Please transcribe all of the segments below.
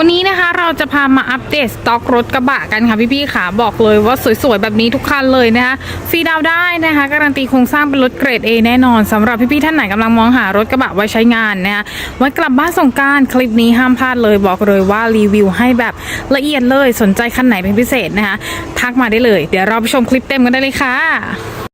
วันนี้นะคะเราจะพามาอัปเดตสต็อกรถกระบะกันค่ะพี่ๆค่ะบอกเลยว่าสวยๆ แบบนี้ทุกคันเลยนะคะฟรีดาวได้นะคะ การันตีโครงสร้างเป็นรถเกรด A แน่นอนสำหรับพี่ๆท่านไหนกำลังมองหารถกระบะไว้ใช้งานนะคะไว้กลับบ้านส่งการคลิปนี้ห้ามพลาดเลย บอกเลยว่ารีวิวให้แบบละเอียดเลยสนใจคันไหนเป็นพิเศษนะคะทักมาได้เลย เดี๋ยวเราไปชมคลิปเต็มกันได้เลยค่ะ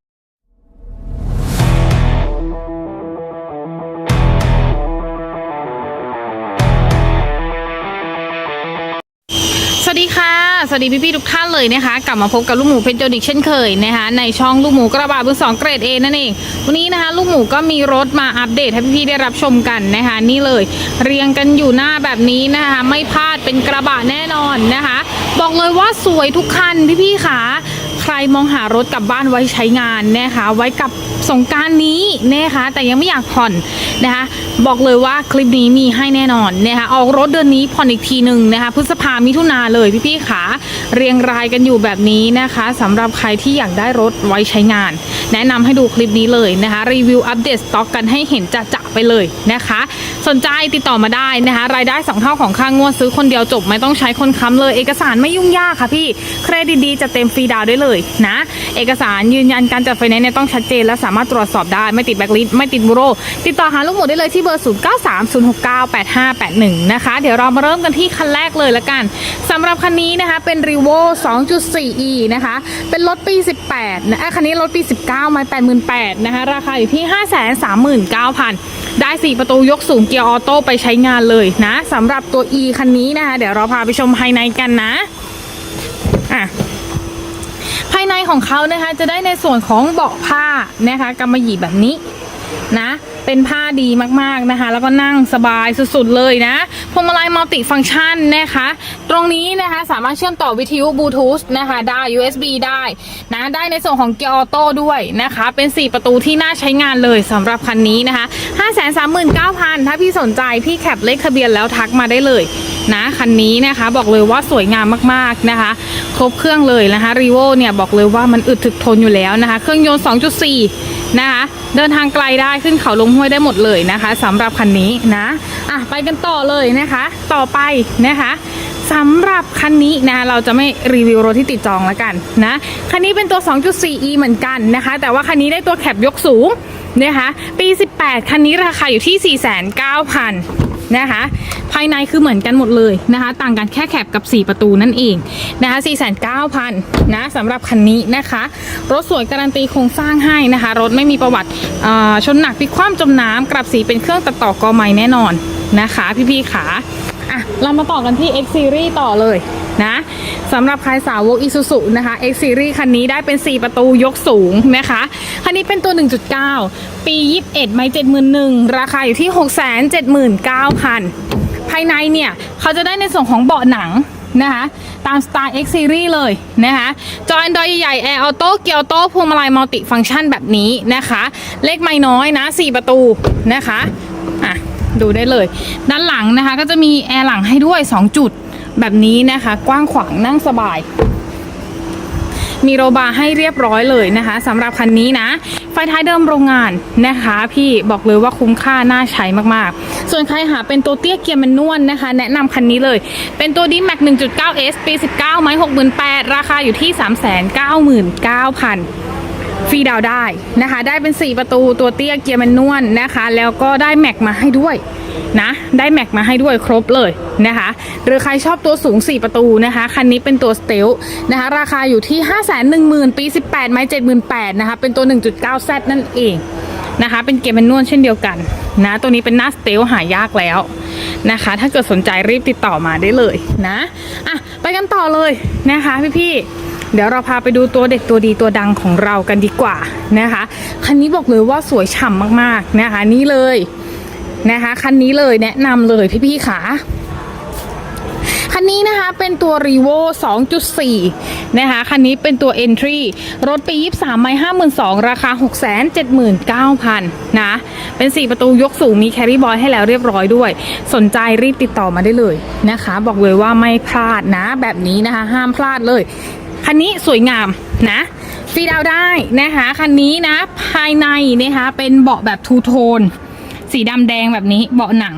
สวัสดีพี่ๆทุกท่านเลยนะคะ กลับมาพบกับลูกหมูเพชรโจดิกเช่นเคยนะคะในช่องลูกหมูกระบะเบอร์สองเกรดเอนั่นเองวันนี้นะคะลูกหมูก็มีรถมาอัปเดตให้พี่ๆได้รับชมกันนะคะนี่เลย เรียงกันอยู่หน้าแบบนี้นะคะไม่พลาดเป็นกระบะแน่นอนนะคะ บอกเลยว่าสวยทุกคันพี่ๆค่ะ ใครมองหารถกลับบ้านไว้ใช้งานนะคะ ไว้กับสงการนี้นะคะ แต่ยังไม่อยากผ่อนนะคะ บอกเลยว่าคลิปนี้มีให้แน่นอนนะคะ ออกรถเดือนนี้ผ่อนอีกทีหนึ่งนะคะ พฤษภามิถุนาเลยพี่ๆขาเรียงรายกันอยู่แบบนี้นะคะสำหรับใครที่อยากได้รถไว้ใช้งาน แนะนำให้ดูคลิปนี้เลยนะคะ รีวิวอัปเดตสต็อกกันให้เห็นจะๆไปเลยนะคะ สนใจติดต่อมาได้นะคะ รายได้สองเท่าของค่างวดซื้อคนเดียวจบ ไม่ต้องใช้คนค้ำเลย เอกสารไม่ยุ่งยากค่ะพี่ เครดิตดีจะเต็มฟรีดาวน์ได้เลยนะ เอกสารยืนยันการจัดไฟแนนซ์เนี่ยต้องชัดเจน และสามารถตรวจสอบได้ไม่ติดแบล็คลิสต์ไม่ติดบูโร ติดต่อหาลูกหมูได้เลยที่เบอร์ 0 9 3 0 6 9 8 5 8 1 นะคะ เดี๋ยวเรามาเริ่มกันที่คันแรกเลยละกันสำหรับคันนี้นะคะเป็น r e v o 2.4e นะคะ เป็นรถปี 18นะคันนี้รถปี 19ไม่88,000นะคะราคาอยู่ที่ 539,000 ได้ 4 ประตูยกสูงเกียร์ออโต้ไปใช้งานเลยนะสำหรับตัว e คันนี้นะคะเดี๋ยวเราพาไปชมภายในกันนะอะภายในของเขานะคะจะได้ในส่วนของเบาะผ้านะคะกำมะหยี่แบบนี้นะเป็นผ้าดีมากๆนะคะ แล้วก็นั่งสบายสุดๆเลยนะ พวงมาลัยมัลติฟังก์ชันนะคะ ตรงนี้นะคะสามารถเชื่อมต่อวิทยุบลูทูธนะคะได้ USB ได้นะได้ในส่วนของเกียร์ออโต้ด้วยนะคะ เป็น 4 ประตูที่น่าใช้งานเลยสำหรับคันนี้นะคะ539,000 ถ้าพี่สนใจพี่แคปเลขทะเบียนแล้วทักมาได้เลยนะคันนี้นะคะบอกเลยว่าสวยงามมากๆนะคะ ครบเครื่องเลยนะคะรีโวเนี่ยบอกเลยว่ามันอึดถึกทนอยู่แล้วนะคะ เครื่องยนต์ 2.4 นะคะเดินทางไกลได้ขึ้นเขาลงห้วยได้หมดเลยนะคะสำหรับคันนี้นะอะไปกันต่อเลยนะคะ ต่อไปนะคะสำหรับคันนี้นะเราจะไม่รีวิวรถที่ติดจองแล้วกันนะคันนี้เป็นตัว 2.4e เหมือนกันนะคะ แต่ว่าคันนี้ได้ตัวแคปยกสูงนะคะปี 18 คันนี้ราคาอยู่ที่ 4,900 นะคะ ภายในคือเหมือนกันหมดเลยนะคะ ต่างกันแค่แคบกับ 4 ประตูนั่นเองนะคะ49,000นะสำหรับคันนี้นะคะ รถสวยการันตีโครงสร้างให้นะคะ รถไม่มีประวัติชนหนักพลิกคว่ำจมน้ำกลับสีเป็นเครื่องตัดต่อกอไม้แน่นอนนะคะ พี่ๆขา เรามาต่อกันที่ X Series ต่อเลยนะสำหรับใครสาวก Isuzu นะคะ X Series คันนี้ได้เป็น 4 ประตูยกสูงนะคะ คันนี้เป็นตัว 1.9 ปี 21 ไม่71,000 ราคาอยู่ที่ 679,000 ภายในเนี่ย เขาจะได้ในส่วนของเบาะหนังนะคะ ตามสไตล์ X Series เลยนะคะ จอ Android ใหญ่ๆ Air Auto เกียร์ออโต้พวงมาลัยมัลติฟังก์ชันแบบนี้นะคะ เลขไม่น้อยนะ 4 ประตูนะคะอะ ดูได้เลย ด้านหลังนะคะก็จะมีแอร์หลังให้ด้วย 2 จุดแบบนี้นะคะ กว้างขวางนั่งสบาย มีโรบาร์ให้เรียบร้อยเลยนะคะสำหรับคันนี้นะ ไฟท้ายเดิมโรงงานนะคะ พี่บอกเลยว่าคุ้มค่าน่าใช้มากๆ ส่วนใครหาเป็นตัวเตี้ยเกียร์แมนนวลนะคะ แนะนำคันนี้เลย เป็นตัว d m a x 1.9S ปี 19 ไม้ 68,000ราคาอยู่ที่ 399,000 ฟรีดาวได้นะคะ ได้เป็น 4 ประตูตัวเตี้ยเกียร์แมนนวลนะคะ แล้วก็ได้แม็กมาให้ด้วยนะได้แม็กมาให้ด้วยครบเลยนะคะ หรือใครชอบตัวสูง 4 ประตูนะคะ คันนี้เป็นตัวสเตลนะคะ ราคาอยู่ที่ 510,000 ปี 18 ไม้ 78,000นะคะ เป็นตัว 1.9Z นั่นเองนะคะ เป็นเกียร์แมนนวลเช่นเดียวกันนะ ตัวนี้เป็นหน้าสเตลหายากแล้วนะคะ ถ้าเกิดสนใจรีบติดต่อมาได้เลยนะอะไปกันต่อเลยนะคะพี่ๆ เดี๋ยวเราพาไปดูตัวเด็ดตัวดีตัวดังของเรากันดีกว่านะคะ คันนี้บอกเลยว่าสวยฉ่ำมากๆนะคะ นี่เลยนะคะ คันนี้เลยแนะนำเลยพี่ๆขาคันนี้นะคะเป็นตัว r e v o 2.4 นะคะ คันนี้เป็นตัว Entry รถปี 23 ไม้52,000 ราคา 679,000 นะ เป็น 4 ประตูยกสูงมีแคริบอยให้แล้วเรียบร้อยด้วย สนใจรีบติดต่อมาได้เลยนะคะ บอกเลยว่าไม่พลาดนะ แบบนี้นะคะ ห้ามพลาดเลย คันนี้สวยงามนะฟรีดาวได้นะคะคันนี้นะภายในนะคะเป็นเบาะแบบทูโทน สีดำแดงแบบนี้เบาะหนัง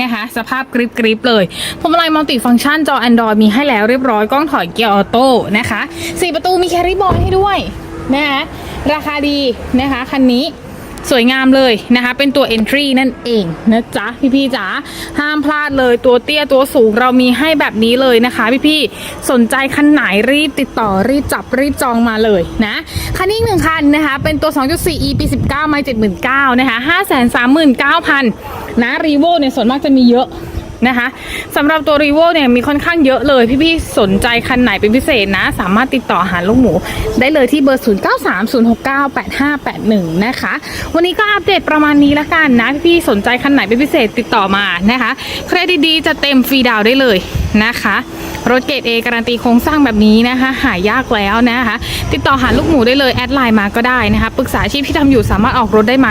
นะคะสภาพกริบกริบๆเลยพวงมาลัยมัลติฟังก์ชันจอ Android มีให้แล้วเรียบร้อยกล้องถอยเกียร์ออโต้นะคะสี่ประตูมีแคริบอยให้ด้วยนะคะราคาดีนะคะคันนี้ สวยงามเลยนะคะ เป็นตัว Entry นั่นเองนะจ๊ะพี่ๆจ๋าห้ามพลาดเลยตัวเตี้ยตัวสูงเรามีให้แบบนี้เลยนะคะพี่ๆสนใจคันไหนรีบติดต่อรีบจับรีบจองมาเลยนะคันนี้หนึ่งคันนะคะเป็นตัว 2.4 e ปี 19 ไม่79,000นะคะ539,000นะรีโวเนี่ยส่วนมากจะมีเยอะ นะคะสำหรับตัวรีโวเนี่ยมีค่อนข้างเยอะเลย พี่ๆสนใจคันไหนเป็นพิเศษนะ สามารถติดต่อหาลูกหมู ได้เลยที่เบอร์ 0930698581 นะคะ วันนี้ก็อัปเดตประมาณนี้ละกันนะ พี่ๆสนใจคันไหนเป็นพิเศษติดต่อมานะคะ เครดิตดีจะเต็มฟรีดาวได้เลยนะคะรถเกรดเอการันตีโครงสร้างแบบนี้นะคะ หายากแล้วนะคะ ติดต่อหาลูกหมูได้เลยแอดไลน์มาก็ได้นะคะปรึกษาอาชีพที่ทำอยู่สามารถออกรถได้ไหม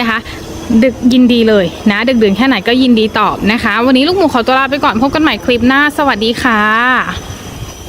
นะคะ ดึกยินดีเลยนะดึกดื่นแค่ไหนก็ยินดีตอบนะคะ วันนี้ลูกหมูขอตัวลาไปก่อนพบกันใหม่คลิปหน้า สวัสดีค่ะ